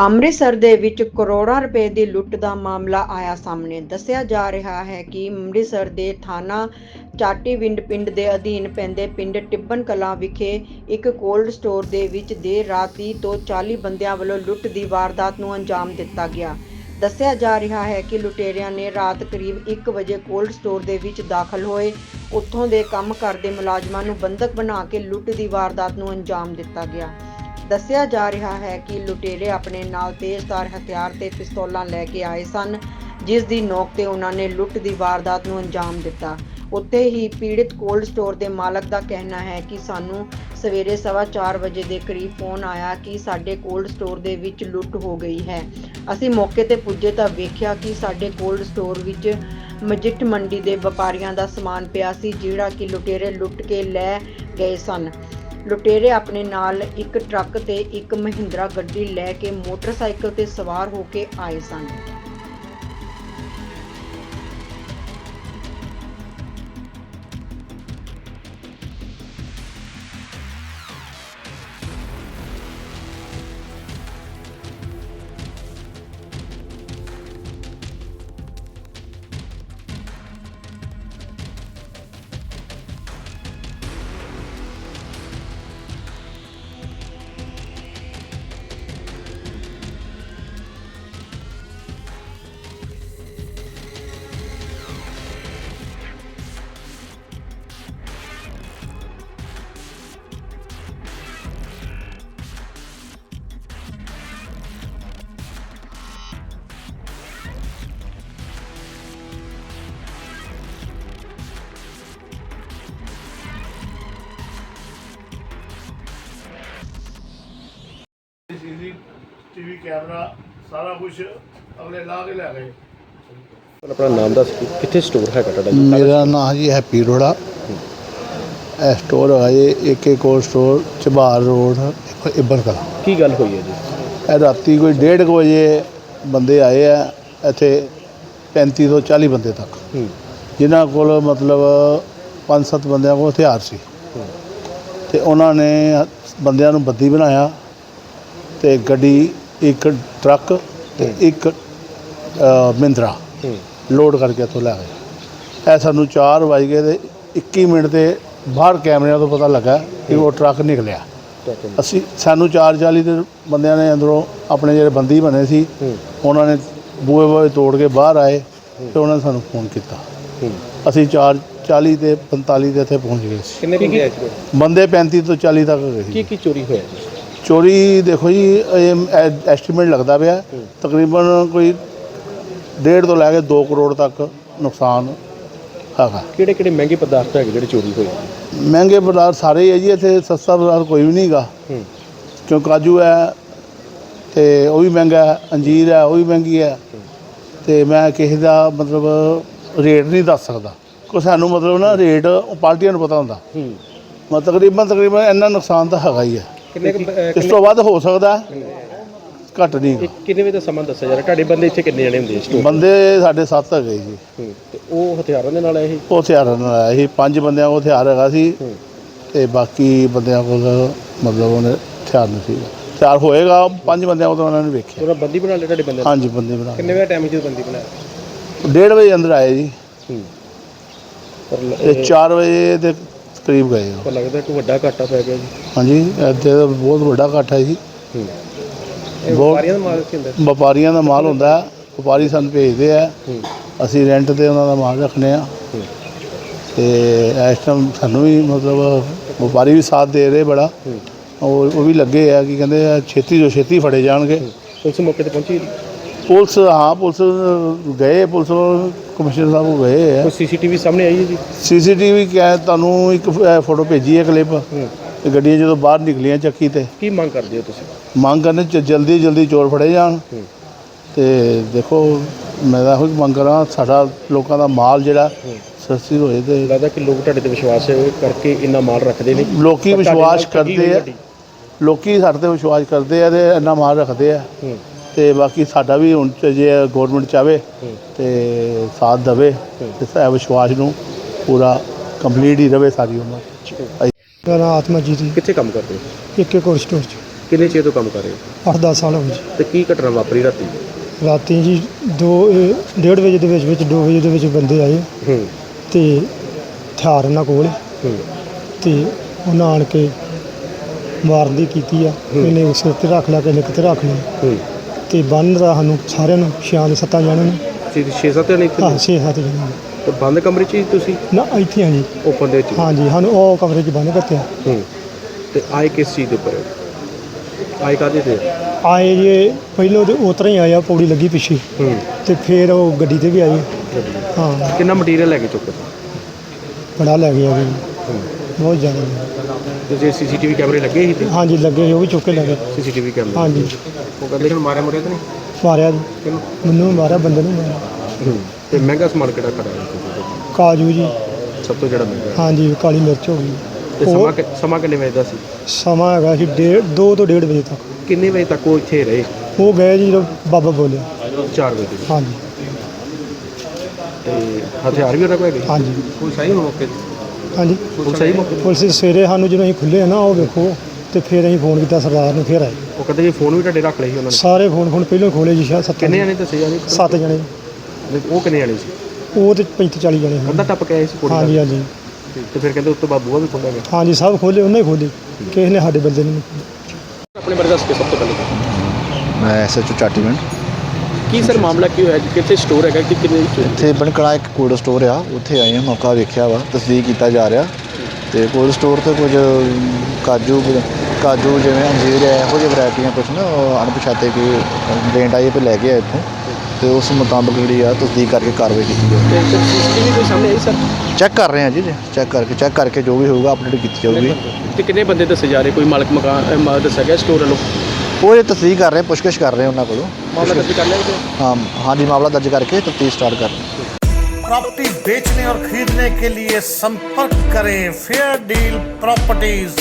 ਅੰਮ੍ਰਿਤਸਰ ਦੇ ਵਿੱਚ ਕਰੋੜਾਂ ਰੁਪਏ ਦੀ ਲੁੱਟ ਦਾ ਮਾਮਲਾ ਆਇਆ ਸਾਹਮਣੇ। ਦੱਸਿਆ ਜਾ ਰਿਹਾ ਹੈ ਕਿ ਅੰਮ੍ਰਿਤਸਰ ਦੇ ਥਾਣਾ ਚਾਟੀਵਿੰਡ ਪਿੰਡ ਦੇ ਅਧੀਨ ਪੈਂਦੇ ਪਿੰਡ ਟਿੱਬਨ ਕਲਾਂ ਵਿਖੇ ਇੱਕ ਕੋਲਡ ਸਟੋਰ ਦੇ ਵਿੱਚ ਦੇਰ ਰਾਤ 30 ਤੋਂ 40 ਬੰਦਿਆਂ ਵੱਲੋਂ ਲੁੱਟ ਦੀ ਵਾਰਦਾਤ ਨੂੰ ਅੰਜਾਮ ਦਿੱਤਾ ਗਿਆ। ਦੱਸਿਆ ਜਾ ਰਿਹਾ ਹੈ ਕਿ ਲੁਟੇਰਿਆਂ ਨੇ ਰਾਤ ਕਰੀਬ 1 ਵਜੇ ਕੋਲਡ ਸਟੋਰ ਦੇ ਵਿੱਚ ਦਾਖਲ ਹੋਏ। ਉੱਥੋਂ ਦੇ ਕੰਮ ਕਰਦੇ ਮੁਲਾਜ਼ਮਾਂ ਨੂੰ ਬੰਦਕ ਬਣਾ ਕੇ ਲੁੱਟ ਦੀ ਵਾਰਦਾਤ ਨੂੰ ਅੰਜਾਮ ਦਿੱਤਾ ਗਿਆ। ਦੱਸਿਆ ਜਾ ਰਿਹਾ ਹੈ ਕਿ ਲੁਟੇਰੇ ਆਪਣੇ ਨਾਲ ਤੇਜ਼ਧਾਰ ਹਥਿਆਰ ਤੇ ਪਿਸਤੌਲਾਂ ਲੈ ਕੇ ਆਏ ਸਨ, ਜਿਸ ਦੀ ਨੋਕ ਤੇ ਉਹਨਾਂ ਨੇ ਲੁੱਟ ਦੀ ਵਾਰਦਾਤ ਨੂੰ ਅੰਜਾਮ ਦਿੱਤਾ। ਉੱਥੇ ਹੀ ਪੀੜਿਤ ਕੋਲਡ ਸਟੋਰ ਦੇ ਮਾਲਕ ਦਾ ਕਹਿਣਾ ਹੈ ਕਿ ਸਾਨੂੰ ਸਵੇਰੇ ਸਵਾ ਚਾਰ ਵਜੇ ਦੇ ਕਰੀਬ ਫੋਨ ਆਇਆ ਕਿ ਸਾਡੇ ਕੋਲਡ ਸਟੋਰ ਦੇ ਵਿੱਚ ਲੁੱਟ ਹੋ ਗਈ ਹੈ। ਅਸੀਂ ਮੌਕੇ ਤੇ ਪੁੱਜੇ ਤਾਂ ਵੇਖਿਆ ਕਿ ਸਾਡੇ ਕੋਲਡ ਸਟੋਰ ਵਿੱਚ ਮਜਿੱਠ ਮੰਡੀ ਦੇ ਵਪਾਰੀਆਂ ਦਾ ਸਮਾਨ ਪਿਆ ਸੀ, ਜਿਹੜਾ ਕਿ ਲੁਟੇਰੇ ਲੁੱਟ ਕੇ ਲੈ ਗਏ ਸਨ। ਲੁਟੇਰੇ ਆਪਣੇ ਨਾਲ ਇੱਕ ਟਰੱਕ ਤੇ ਇੱਕ ਮਹਿੰਦਰਾ ਗੱਡੀ ਲੈ ਕੇ ਮੋਟਰਸਾਈਕਲ ਤੇ ਸਵਾਰ ਹੋ ਕੇ ਆਏ ਸਨ। ਸੀਸੀ ਟੀਵੀ ਕੈਮਰਾ ਸਾਰਾ ਕੁਝ ਅਗਲੇ ਲਾ ਕੇ ਲੈ ਗਏ। ਆਪਣਾ ਨਾਮ ਦੱਸ ਦਿਓ। ਕਿੱਥੇ ਸਟੋਰ ਹੈਗਾ ਤੁਹਾਡਾ? ਜੀ ਮੇਰਾ ਨਾਮ ਜੀ ਹੈਪੀ ਰੋੜਾ ਇਹ ਸਟੋਰ ਹੈ ਜੀ ਏਕੇ ਕੋਲ ਸਟੋਰ ਚਬਾਰ ਰੋਡ ਇੱਬਰ ਕਲਾ। ਕੀ ਗੱਲ ਹੋਈ ਹੈ ਜੀ? ਇਹ ਰਾਤੀ ਕੋਈ 1:30 ਵਜੇ ਬੰਦੇ ਆਏ ਆ ਇੱਥੇ 35 ਤੋਂ 40 ਬੰਦੇ ਤੱਕ। ਜਿਨ੍ਹਾਂ ਕੋਲ ਮਤਲਬ 5-7 ਬੰਦਿਆਂ ਕੋਲ ਹਥਿਆਰ ਸੀ। ਤੇ ਉਹਨਾਂ ਨੇ ਬੰਦਿਆਂ ਨੂੰ ਬੱਦੀ ਬਣਾਇਆ ਤੇ ਗੱਡੀ ਇੱਕ ਟਰੱਕ ਤੇ ਇੱਕ ਹੂੰ। ਲੋਡ ਕਰਕੇ ਇੱਥੋਂ ਲੈ ਗਏ ਇਹ ਸਾਨੂੰ 4 ਵਜ ਗਏ ਤੇ 21 ਮਿੰਟ ਤੇ ਬਾਹਰ ਕੈਮਰਿਆਂ ਤੋਂ ਪਤਾ ਲੱਗਾ ਕਿ ਉਹ ਟਰੱਕ ਨਿਕਲਿਆ। ਅਸੀਂ ਸਾਨੂੰ 440 ਦੇ ਬੰਦਿਆਂ ਨੇ ਅੰਦਰੋਂ ਆਪਣੇ ਜਿਹੜੇ ਬੰਦੀ ਬਣੇ ਸੀ ਉਹਨਾਂ ਨੇ ਬੂਹੇ ਬੂਹੇ ਤੋੜ ਕੇ ਬਾਹਰ ਆਏ ਤੇ ਉਹਨਾਂ ਨੇ ਸਾਨੂੰ ਫੋਨ ਕੀਤਾ। ਅਸੀਂ 440 ਤੇ 45 ਦੇ ਇੱਥੇ ਪਹੁੰਚ ਗਏ ਸੀ। ਕਿੰਨੇ ਬੰਦੇ ਆਏ ਬੰਦੇ 35 ਤੋਂ 40 ਤੱਕ ਗਏ ਕੀ ਸੀ। ਕੀ ਚੋਰੀ ਹੋਇਆ ਚੋਰੀ ਦੇਖੋ ਜੀ ਐਸਟੀਮੇਟ ਲੱਗਦਾ ਪਿਆ। ਤਕਰੀਬਨ ਕੋਈ 1.5 ਤੋਂ ਲੈ ਕੇ 2 ਕਰੋੜ ਤੱਕ ਨੁਕਸਾਨ ਹੈਗਾ। ਕਿਹੜੇ ਕਿਹੜੇ ਮਹਿੰਗੇ ਪਦਾਰਥ ਹੈਗੇ ਜਿਹੜੇ ਚੋਰੀ ਹੋਏ? ਮਹਿੰਗੇ ਪਦਾਰਥ ਸਾਰੇ ਹੀ ਹੈ ਜੀ ਇੱਥੇ ਸਸਤਾ ਪਦਾਰਥ ਕੋਈ ਵੀ ਨਹੀਂਗਾ। ਕਿਉਂ ਕਾਜੂ ਹੈ ਤੇ ਉਹ ਵੀ ਮਹਿੰਗਾ ਹੈ ਅੰਜੀਰ ਹੈ ਉਹ ਵੀ ਮਹਿੰਗੀ ਹੈ। ਤੇ ਮੈਂ ਕਿਸੇ ਦਾ ਮਤਲਬ ਰੇਟ ਨਹੀਂ ਦੱਸ ਸਕਦਾ। ਕੋ ਸਾਨੂੰ ਮਤਲਬ ਨਾ ਰੇਟ ਪਾਰਟੀਆਂ ਨੂੰ ਪਤਾ ਹੁੰਦਾ। ਹੂੰ। ਮੈਂ ਤਕਰੀਬਨ ਤਕਰੀਬਨ ਇੰਨਾ ਨੁਕਸਾਨ ਤਾਂ ਹੈਗਾ ਹੀ ਹੈ। ਕਿੰਨੇ ਕੁ, ਅਹ, ਇਸ ਤੋਂ ਵੱਧ ਹੋ ਸਕਦਾ ਹੈ, ਘੱਟ ਨਹੀਂ। ਇਹ ਕਿੰਨੇ ਵਜੇ ਦਾ ਸਮਾਂ ਦੱਸਿਆ ਜਾ ਰਿਹਾ? ਤੁਹਾਡੇ ਬੰਦੇ ਇੱਥੇ ਕਿੰਨੇ ਜਣੇ ਹੁੰਦੇ ਸਟੋਰ ਬੰਦੇ ਸਾਡੇ ਸੱਤ ਹੈਗੇ ਜੀ। ਹੂੰ ਤੇ ਉਹ ਹਥਿਆਰਾਂ ਦੇ ਨਾਲ ਆਏ ਸੀ? ਉਹ ਹਥਿਆਰਾਂ ਨਾਲ ਆਇਆ ਸੀ। ਪੰਜ ਬੰਦਿਆਂ ਕੋਲ ਹਥਿਆਰ ਹੈਗਾ ਸੀ ਤੇ ਬਾਕੀ ਬੰਦਿਆਂ ਕੋਲ ਮਤਲਬ ਉਹਨੇ ਹਥਿਆਰ ਨਹੀਂ ਸੀ। ਹਥਿਆਰ ਹੋਏਗਾ ਪੰਜ ਬੰਦਿਆਂ ਕੋਲ ਤਾਂ ਉਹਨਾਂ ਨੇ ਵੇਖਿਆ। ਉਹਨਾਂ ਬੰਦੀ ਬਣਾ ਲਿਆ ਤੁਹਾਡੇ ਬੰਦੇ ਨੇ? ਹਾਂਜੀ ਬੰਦੇ ਬਣਾ ਕਿੰਨੇ ਵਜੇ ਟਾਈਮ ਜਦੋਂ ਬੰਦੀ ਬਣਾਇਆ? ਡੇਢ ਵਜੇ ਅੰਦਰ ਆਏ ਜੀ। ਹੂੰ। ਪਰ ਲ- ਤੇ 4 ਵਜੇ ਦੇ ਕਰੀਬ ਗਏ ਉਹ। ਪਰ ਲੱਗਦਾ ਕਿ ਵੱਡਾ ਘਾਟਾ ਪੈ ਗਿਆ ਜੀ। ਹਾਂਜੀ ਇੱਥੇ ਤਾਂ ਬਹੁਤ ਵੱਡਾ ਹੈ ਜੀ। ਹੂੰ। ਇਹ ਬਹੁਤ- ਵਪਾਰੀਆਂ ਦਾ ਮਾਲ ਹੁੰਦਾ? ਵਪਾਰੀਆਂ ਦਾ ਮਾਲ ਹੁੰਦਾ। ਹੈ, ਵਪਾਰੀ ਸਾਨੂੰ ਭੇਜਦੇ ਆ। ਹੂੰ। ਅਸੀਂ ਰੈਂਟ ਤੇ ਉਹਨਾਂ ਦਾ ਮਾਲ ਰੱਖਨੇ ਆ। ਹੂੰ। ਤੇ ਇਸ ਟਾਈਮ ਸਾਨੂੰ ਵੀ ਮਤਲਬ ਵਪਾਰੀ ਵੀ ਸਾਥ ਦੇ ਰਹੇ ਬੜਾ। ਹੂੰ। ਉਹ ਉਹ ਵੀ ਲੱਗੇ ਆ ਕਿ ਕਹਿੰਦੇ ਆ ਛੇਤੀ ਤੋਂ ਛੇਤੀ ਫੜੇ ਜਾਣਗੇ। ਪੁਲਿਸ ਮੌਕੇ ਤੇ ਪਹੁੰਚੀ ਪੁਲਿਸ ਹਾਂ ਪੁਲਿਸ ਗਏ। ਪੁਲਿਸ ਕਮਿਸ਼ਨਰ ਸਾਹਿਬ ਗਏ ਆ। ਕੋਈ ਸੀਸੀਟੀਵੀ ਸਾਹਮਣੇ ਆਈ ਹੈ ਜੀ? ਸੀਸੀਟੀਵੀ ਕੈ ਤੁਹਾਨੂੰ ਇੱਕ ਫੋਟੋ ਭੇਜੀ ਹੈ ਕਲਿੱਪ। ਹੂੰ। ਤੇ ਗੱਡੀਆਂ ਜਦੋਂ ਬਾਹਰ ਨਿਕਲੀਆਂ ਚੱਕੀ ਤੇ। ਕੀ ਮੰਗ ਕਰਦੇ ਹੋ ਤੁਸੀਂ? ਮੰਗ ਕਰਨੇ ਚ ਜਲਦੀ ਜਲਦੀ ਚੋਰ ਫੜੇ ਜਾਣ। ਹੂੰ। ਤੇ ਦੇਖੋ ਮੈਂ ਤਾਂ ਇਹੋ ਹੀ ਮੰਗ ਕਰਾਂ ਸਾਡਾ ਲੋਕਾਂ ਦਾ ਮਾਲ ਜਿਹੜਾ ਹੂੰ। ਸਸਤੀ ਹੋਏ ਤੇ ਲੱਗਦਾ ਕਿ ਲੋਕ ਤੁਹਾਡੇ ਤੇ ਵਿਸ਼ਵਾਸ ਕਰਕੇ ਇੰਨਾ ਮਾਲ ਰੱਖਦੇ ਨੇ। ਲੋਕੀ ਵਿਸ਼ਵਾਸ ਕਰਦੇ ਆ। ਲੋਕੀ ਸਾਡੇ ਤੇ ਵਿਸ਼ਵਾਸ ਕਰਦੇ ਆ ਤੇ ਇੰਨਾ ਮਾਲ ਰੱਖਦੇ ਆ। ਹੂੰ। ਤੇ ਬਾਕੀ ਸਾਡਾ ਵੀ ਹੁਣ ਚ ਜੇ ਗਵਰਨਮੈਂਟ ਚਾਵੇ ਤੇ ਸਾਥ ਦੇਵੇ। ਤੇ ਇਹ ਵਿਸ਼ਵਾਸ ਨੂੰ ਪੂਰਾ ਕੰਪਲੀਟ ਹੀ ਰਵੇ ਸਾਰੀ ਉਮਰ ਮੇਰਾ ਨਾਮ ਆਤਮਾ ਜੀ ਕਿੱਥੇ ਕੰਮ ਕਰਦੇ ਹੋ? ਇੱਕ ਇੱਕ ਕੋਲ ਸਟੋਰ ਚ। ਕਿੰਨੇ ਚਿਰ ਤੋਂ ਕੰਮ ਕਰ ਰਹੇ ਹੋ? 8-10 ਸਾਲ ਹੋ ਗਏ ਜੀ। ਤੇ ਕੀ ਘਟਨਾ ਵਾਪਰੀ ਰਾਤੀ? ਰਾਤੀ ਜੀ ਦੋ ਇਹ ਡੇਢ ਵਜੇ ਦੇ ਵਿੱਚ ਵਿੱਚ 2 ਵਜੇ ਦੇ ਵਿੱਚ ਬੰਦੇ ਆਏ। ਹੂੰ। ਤੇ ਹਥਿਆਰ ਉਹਨਾਂ ਕੋਲ। ਹੂੰ। ਤੇ ਉਹਨਾਂ ਆਣ ਕੇ ਮਾਰਨ ਦੀ ਕੀਤੀ ਆ। ਇਹਨੇ ਸਿਰ ਤੇ ਰੱਖ ਲਿਆ ਕਿਸੇ ਕਿਤੇ ਰੱਖ ਲਿਆ। ਹੂੰ। ਤੇ ਬੰਨ ਦਾ ਸਾਨੂੰ ਸਾਰਿਆਂ ਨੂੰ ਛਿਆਂ ਦੇ ਸੱਤਾਂ ਨੂੰ। ਜੀ 6-7 ਜਣੇ ਇੱਥੇ ਹਾਂ? ਛੇ ਸੱਤ ਜਣੇ ਤੇ ਬੰਦ ਕਮਰੇ 'ਚ ਹੀ ਤੁਸੀਂ? ਨਾ ਇੱਥੇ ਹਾਂ ਜੀ। ਓਪਨ ਦੇ ਵਿੱਚ? ਹਾਂਜੀ ਸਾਨੂੰ ਉਹ ਕਮਰੇ 'ਚ ਬੰਨ ਕੱਤਿਆ ਹੂੰ। ਤੇ ਆਏ ਕਿਸ ਚੀਜ਼ ਦੇ ਉੱਪਰ? ਹੋ? ਆਏ ਕਾਹਦੇ ਤੇ? ਆਏ ਜੇ ਪਹਿਲੋਂ ਤੇ ਉਤਰਾ ਹੀ ਆਇਆ ਪੌੜੀ ਲੱਗੀ ਪਿੱਛੇ। ਹੂੰ। ਤੇ ਫਿਰ ਉਹ ਗੱਡੀ ਤੇ ਵੀ ਆਏ। ਹਾਂ। ਕਿੰਨਾ ਮਟੀਰੀਅਲ ਲੈ ਕੇ ਚੁੱਕੇ? ਬੜਾ ਲੈ ਗਿਆ ਜੀ। ਹੂੰ। ਬਹੁਤ ਜ਼ਿਆਦਾ। ਜੇ ਸੀਸੀਟੀਵੀ ਕੈਮਰੇ ਲੱਗੇ ਸੀ ਤੇ? ਹਾਂਜੀ ਲੱਗੇ ਸੀ, ਉਹ ਵੀ ਚੁੱਕ ਕੇ ਲੈ ਗਏ। ਸੀਸੀਟੀਵੀ ਕੈਮਰੇ। ਹਾਂਜੀ। ਉਹ ਕਹਿੰਦੇ ਹੁਣ ਮਾਰਿਆ ਮੁਰਿਆ ਤਾਂ ਨਹੀਂ? ਮਾਰਿਆ ਜੀ। ਕਿਹਨੂੰ? ਮੈਨੂੰ ਮਾਰਿਆ ਬੰਦੇ ਨੂੰ ਮਾਰਿਆ। ਤੇ ਮਹਿੰਗਾ ਸਮਾਨ ਕਿਹੜਾ ਖੜਾ ਹੈ ਕਾਜੂ ਜੀ। ਸਭ ਤੋਂ ਜਿਹੜਾ ਮਹਿੰਗਾ। ਹੈ? ਹਾਂਜੀ ਕਾਲੀ ਮਿਰਚ ਹੋ ਗਈ। ਤੇ ਉਹ- ਸਮਾਂ ਕਿ- ਸਮਾਂ ਕਿੰਨੇ ਵਜੇ ਦਾ ਸੀ? ਸਮਾਂ ਹੈਗਾ ਸੀ ਡੇਢ ਦੋ ਤੋਂ ਡੇਢ ਵਜੇ ਤੱਕ। ਕਿੰਨੇ ਵਜੇ ਤੱਕ ਉਹ ਇੱਥੇ ਰਹੇ? ਉਹ ਗਏ ਜੀ ਜਦੋਂ ਬਾਬਾ ਬੋਲਿਆ। 4 ਵਜੇ। ਹਾਂਜੀ। ਤੇ ਹਥਿਆਰ ਵੀ ਉਹਨਾਂ ਕੋਲ ਹੈਗੇ? ਹਾਂਜੀ। ਕੋਈ ਸਹੀ ਮੌਕੇ ਤੇ? ਹਾਂਜੀ। ਕੋਈ ਸਹੀ ਮੌਕੇ ਤੇ? ਪੁਲਿਸ ਸਵੇਰੇ ਸਾਨੂੰ ਜਦੋਂ ਅਸੀਂ ਖੁੱਲੇ ਨਾ ਉਹ ਵੇਖੋ ਤੇ ਫਿਰ ਅਸੀਂ ਫੋਨ ਕੀਤਾ ਸਰਦਾਰ ਨੂੰ ਫਿਰ ਆਏ। ਉਹ ਕਹਿੰਦੇ ਜੀ ਫੋਨ ਵੀ ਤੁਹਾਡੇ ਰੱਖ ਲਏ ਸੀ ਉਹਨਾਂ ਨੇ? ਸਾਰੇ ਫੋਨ ਫੋਨ ਪਹਿਲਾਂ ਖੋਲੇ ਜੀ ਸ਼ਾਇਦ ਸੱਤ ਕਿੰਨੇ ਜਣੇ। ਦੱਸੇ ਜਾਣੇ? ਸੱਤ ਜਣੇ। ਉਹ ਕਿੰਨੇ ਜਣੇ ਸੀ? ਉਹ ਤੇ 35 40 ਜਣੇ ਅੱਧਾ ਹਨ ਟੱਪ ਕੇ ਆਏ ਸੀ ਕੁੜੀ ਹਾਂਜੀ ਨਾਲ। ਹਾਂਜੀ ਤੇ ਫਿਰ ਕਹਿੰਦੇ ਉਸ ਤੋਂ ਬਾਅਦ ਬੂਹਾ ਵੀ ਖੋਲਿਆ ਗਿਆ। ਹਾਂਜੀ ਸਭ ਖੋਲੇ ਉਹਨੇ ਖੋਲੇ ਕਿਸੇ ਨੇ ਸਾਡੇ ਬੰਦੇ ਨੂੰ ਨਹੀਂ। ਆਪਣੇ ਬਾਰੇ ਦੱਸ ਕੇ ਸਭ ਤੋਂ ਪਹਿਲੇ। ਮੈਂ ਐਸਐਚਓ ਚਾਟੀਵਿੰਡ। ਕੀ ਸਰ ਮਾਮਲਾ ਕੀ ਹੋਇਆ? ਜੀ ਕਿੱਥੇ ਸਟੋਰ ਹੈਗਾ? ਕਿ ਕਿੰਨੇ ਵਿੱਚ ਇੱਥੇ ਬਣਕੜਾ ਇੱਕ ਕੋਲਡ ਸਟੋਰ ਆ। ਉੱਥੇ ਆਏ ਹਾਂ ਮੌਕਾ ਵੇਖਿਆ ਵਾ ਤਸਦੀਕ ਕੀਤਾ ਜਾ ਰਿਹਾ। ਤੇ ਕੋਲਡ ਸਟੋਰ ਤੇ ਕੁਝ ਕਾਜੂ ਕਾਜੂ ਜਿਵੇਂ ਅੰਜੀਰ ਹੈ ਇਹੋ ਜਿਹੀ ਵੈਰਾਈਟੀਆਂ ਕੁਝ ਨਾ ਉਹ ਅਣਪਛਾਤੇ ਕੋਈ ਕੰਪਲੇਂਟ ਆਈ ਪੇ ਲੈ ਕੇ ਆਏ ਇੱਥੋਂ। ਤੇ ਉਸ ਮੁਤਾਬਕ ਜਿਹੜੀ ਆ ਤਸਦੀਕ ਕਰਕੇ ਕਾਰਵਾਈ ਕੀਤੀ ਤੇ ਸੀਸੀਟੀਵੀ ਕੋਈ ਸਾਹਮਣੇ ਆਈ ਸਰ? ਚੈੱਕ ਕਰ ਰਹੇ ਹਾਂ ਜੀ ਚੈੱਕ ਕਰਕੇ ਚੈੱਕ ਕਰਕੇ ਜੋ ਵੀ ਹੋਊਗਾ ਅਪਡੇਟ ਕੀਤੀ ਜਾਊਗੀ। ਤੇ ਕਿੰਨੇ ਬੰਦੇ ਦੱਸੇ ਜਾ ਰਹੇ? ਕੋਈ ਮਾਲਕ ਮਕਾਨ ਅਹ ਮਾ- ਦੱਸਿਆ ਗਿਆ ਸਟੋਰ ਵੱਲੋਂ? ਉਹ ਇਹ ਤਸਦੀਕ ਕਰ ਰਹੇ ਪੁੱਛਗਿੱਛ ਕਰ ਰਹੇ ਉਹਨਾਂ ਕੋਲੋਂ ਮਾਮਲਾ ਦਰਜ ਕਰ ਲਿਆ ਜੀ ਹਾਂ ਹਾਂਜੀ ਮਾਮਲਾ ਦਰਜ ਕਰਕੇ ਤਫਤੀਸ਼ ਸਟਾਰਟ ਕਰ ਰਹੇ ਹਾਂ प्रॉपर्टी बेचने और खरीदने के लिए संपर्क करें फेयर डील प्रॉपर्टीज